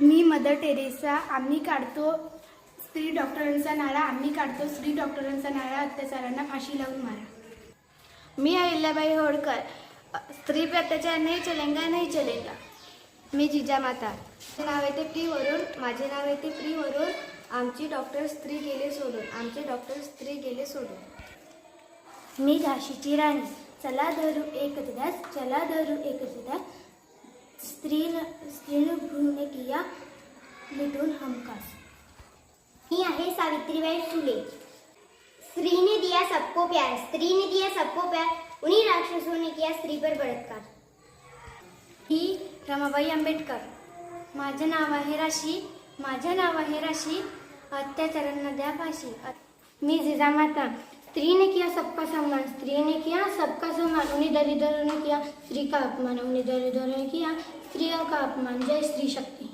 Me mother Teresa आम्ही काढतो. स्त्री डॉक्टरांचा नाळा आम्ही काढतो. स्त्री डॉक्टरांचा नाळा अत्याचारांना फाशी लावून मारा. मी अहिल्याबाई होळकर स्त्री पे अत्याचार नाही चलेंगा नाही चलेगा. मी जिजामाता माझे नाव येते प्रीवरून माझे नाव येते प्रीवरून आमची डॉक्टर स्त्री गेले सोडून आमचे डॉक्टर स्त्री गेले सोडून. मी झाशीची राणी. चला धरू एकच दास चला धरू एकच दास स्त्री स्त्रीनं किया मिटून हमखास. ही आहे सावित्रीबाई फुले. स्त्री ने दिया सबको प्यार स्त्री ने दिया सबको प्यार उन्हीं राक्षसों ने किया स्त्री पर बलात्कार. ही रमाबाई आंबेडकर. माझं नाव आहे राशी माझं नाव आहे राशी अत्याचारांना द्या फाशी. मी जिजामाता. स्त्री ने किया सबका सम्मान स्त्री ने किया सबका सम्मान उन्हीं दरिद्रों ने किया स्त्री का अपमान उन्हीं दरिद्रों ने किया स्त्रियों का अपमान। जय स्त्री शक्ति।